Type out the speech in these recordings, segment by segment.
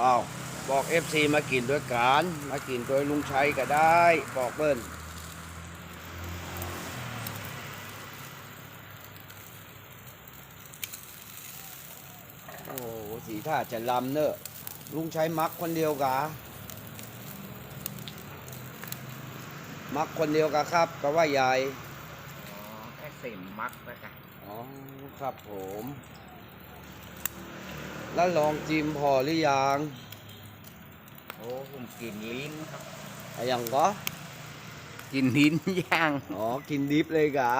อ้าวบอกเอฟซีมากินด้วยกันมากินโดยลุงชัยก็ได้ บอกเบิ้นโอ้โหสีท่าจะลำเนอะลุงชัยมักคนเดียวกะมักคนเดียวกะครับก็ว่าใหญ่อ๋อแค่เสมมักแล้วกันอ๋อครับผม แล้วลองจิมพอหรือยังโอ้ผมกินลิ้นครับอะยังก็กินลิ้นย่าง อ๋อ กินดิฟเลยกะ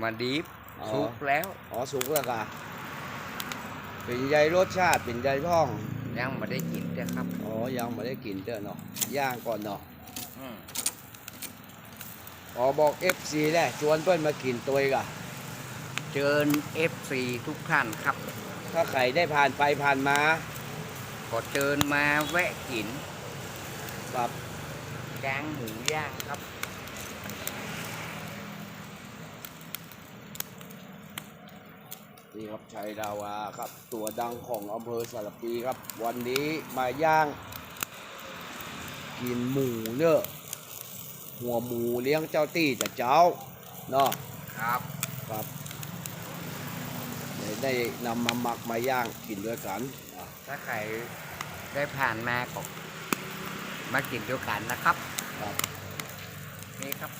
มาดิฟอ๋อซุปแล้วอ๋อสุกแล้วกะ เป็นใยรสชาติเป็นใยท่อง ยังไม่ได้กินแต่ครับอ๋อ ยังไม่ได้กินเด้อเนาะ ย่างก่อนเนาะ อืมอ๋อบอก FC แหละชวนเพื่อนมากินตัวอีกอะเชิญ FC ทุกท่านครับ ถ้าใครได้ผ่านไปผ่านมาก็เชิญมาแวะกินครับแกงหมูย่างครับ นี่ครับชัยดาวาครับ ตัวดังของอำเภอสารปีครับ วันนี้มาย่าง กินหมูเนอะหัวหมูเลี้ยงเจ้าตี้จะเจ้าเนาะครับครับ ได้ได้นำมาหมักมาย่างกินด้วยกันอะถ้าใครได้ผ่านมาก็มากินด้วยกันนะครับ ครับ นี่ครับ